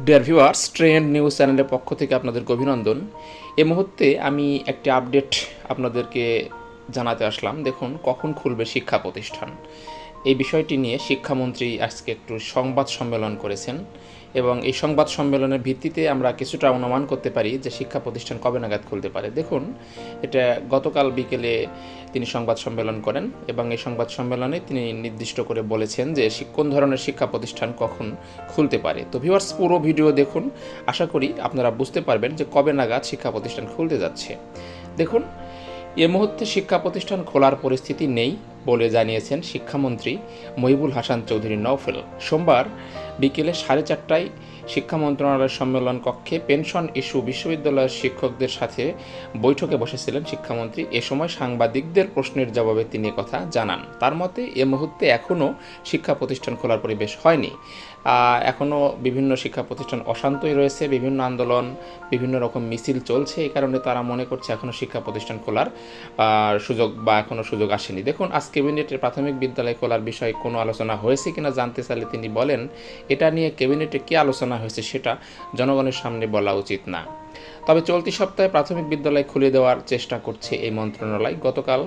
Dear viewers trend news চ্যানেলের পক্ষ থেকে আপনাদেরকে অভিনন্দন। এ মুহূর্তে আমি একটি আপডেট আপনাদেরকে জানাতে আসলাম, দেখুন কখন খুলবে শিক্ষা প্রতিষ্ঠান। এই বিষয়টি নিয়ে শিক্ষামন্ত্রী আজকে একটু সংবাদ সম্মেলন করেছেন এবং এই সংবাদ সম্মেলনের ভিত্তিতে আমরা কিছুটা অনুমান করতে পারি যে শিক্ষা প্রতিষ্ঠান কবে নাগাদ খুলতে পারে। দেখুন, এটা গতকাল বিকেলে তিনি সংবাদ সম্মেলন করেন এবং এই সংবাদ সম্মেলনে তিনি নির্দিষ্ট করে বলেছেন যে কোন ধরনের শিক্ষা প্রতিষ্ঠান কখন খুলতে পারে। তো ভিউয়ার্স পুরো ভিডিও দেখুন। আশা করি আপনারা বুঝতে পারবেন যে কবে নাগাদ শিক্ষা প্রতিষ্ঠান খুলতে যাচ্ছে। দেখুন এ মুহূর্তে শিক্ষা প্রতিষ্ঠান খোলার পরিস্থিতি নেই বলে জানিয়েছেন শিক্ষামন্ত্রী মহিবুল হাসান চৌধুরী নওফেল। সোমবার বিকেলে সাড়ে চারটায় শিক্ষা মন্ত্রণালয়ের সম্মেলন কক্ষে পেনশন ইস্যু বিশ্ববিদ্যালয়ের শিক্ষকদের সাথে বৈঠকে বসেছিলেন শিক্ষামন্ত্রী। এ সময় সাংবাদিকদের প্রশ্নের জবাবে তিনি কথা জানান। তার মতে, এ মুহূর্তে এখনও শিক্ষা প্রতিষ্ঠান খোলার পরিবেশ হয়নি। এখনও বিভিন্ন শিক্ষা প্রতিষ্ঠান অশান্তই রয়েছে, বিভিন্ন আন্দোলন, বিভিন্ন রকম মিছিল চলছে, এই কারণে তারা মনে করছে এখনও শিক্ষা প্রতিষ্ঠান খোলার সুযোগ বা এখনও সুযোগ আসেনি। দেখুন, আজ ক্যাবিনেটের প্রাথমিক বিদ্যালয় খোলার বিষয়ে কোনো আলোচনা হয়েছে কিনা জানতে চাইলে তিনি বলেন, এটা নিয়ে ক্যাবিনেটে কী আলোচনা হয়েছে সেটা জনগণের সামনে বলা উচিত না। তবে চলতি সপ্তাহে প্রাথমিক বিদ্যালয় খুলে দেওয়ার চেষ্টা করছে এই মন্ত্রণালয়। গতকাল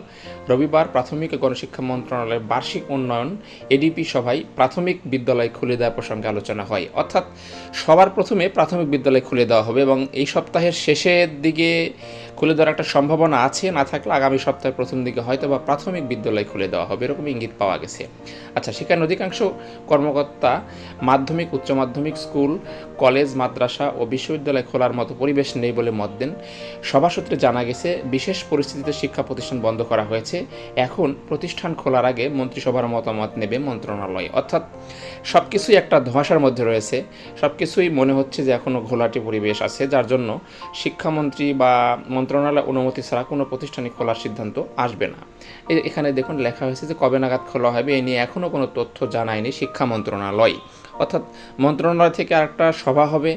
রবিবার প্রাথমিক ও গণশিক্ষা মন্ত্রণালয়ের বার্ষিক উন্নয়ন এডিপি সভায় প্রাথমিক বিদ্যালয় খুলে দেওয়া প্রসঙ্গে আলোচনা হয়। অর্থাৎ সবার প্রথমে প্রাথমিক বিদ্যালয় খুলে দেওয়া হবে এবং এই সপ্তাহের শেষের দিকে খুলে দেওয়ার একটা সম্ভাবনা আছে, না থাকলে আগামী সপ্তাহের প্রথম দিকে হয়তো বা প্রাথমিক বিদ্যালয় খুলে দেওয়া হবে, এরকম ইঙ্গিত পাওয়া গেছে। আচ্ছা সেখানে অধিকাংশ কর্মকর্তা মাধ্যমিক, উচ্চ মাধ্যমিক, স্কুল, কলেজ, মাদ্রাসা ও বিশ্ববিদ্যালয় খোলার মতো পরিবেশ নেই বলে মত দেন। সভা সূত্রে জানা গেছে, বিশেষ পরিস্থিতিতে শিক্ষা প্রতিষ্ঠান বন্ধ করা হয়েছে। এখন প্রতিষ্ঠান খোলার আগে মন্ত্রিসভার মতামত নেবে মন্ত্রণালয়। অর্থাৎ সব কিছুই একটা ধোঁয়াশার মধ্যে রয়েছে। সব কিছুই মনে হচ্ছে যে এখনও ঘোলাটে পরিবেশ আছে, যার জন্য শিক্ষামন্ত্রী বা মন্ত্রণালয় অনুমতি ছাড়া কোনো প্রতিষ্ঠানই খোলার সিদ্ধান্ত আসবে না। এখানে দেখুন লেখা হয়েছে যে কবে নাগাদ খোলা হবে, এ নিয়ে এখনও কোনো তথ্য জানায়নি শিক্ষা মন্ত্রণালয়। অর্থাৎ মন্ত্রণালয় থেকে আরেকটা সভা হবে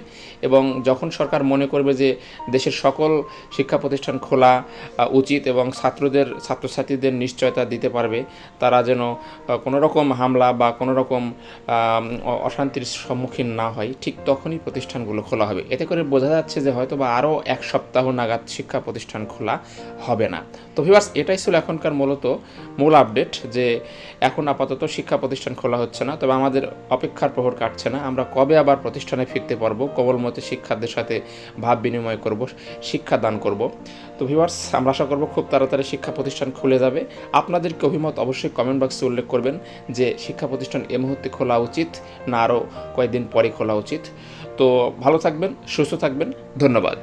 এবং যখন সরকার মনে করবে যে দেশের সকল শিক্ষা প্রতিষ্ঠান খোলা উচিত এবং ছাত্রদের, ছাত্রছাত্রীদের নিশ্চয়তা দিতে পারবে, তারা যেন কোনো রকম হামলা বা কোনো রকম অশান্তির সম্মুখীন না হয়, ঠিক তখনই প্রতিষ্ঠানগুলো খোলা হবে। এতে করে বোঝা যাচ্ছে যে হয়তো বা আরও এক সপ্তাহ নাগাদ শিক্ষা প্রতিষ্ঠান খোলা হবে না। তো ভিবাস এটাই ছিল এখনকার মূলত মূল আপডেট যে এখন আপাতত শিক্ষা প্রতিষ্ঠান খোলা হচ্ছে না। তবে আমাদের অপেক্ষার প্রহর কাটছে না। আমরা কবে আবার প্রতিষ্ঠানে ফিরতে পারব? কবলমতে শিক্ষার্থীদের সাথে ভাব বিনিময় করব, শিক্ষা দান করব। তো ভিউয়ার্স আমরা আশা করব খুব তাড়াতাড়ি শিক্ষা প্রতিষ্ঠান খুলে যাবে। আপনাদেরকে অভিমত অবশ্যই কমেন্ট বক্সে উল্লেখ করবেন যে শিক্ষা প্রতিষ্ঠান এ মুহূর্তে খোলা উচিত না আরও কয়েকদিন পরে খোলা উচিত। তো ভালো থাকবেন, সুস্থ থাকবেন, ধন্যবাদ।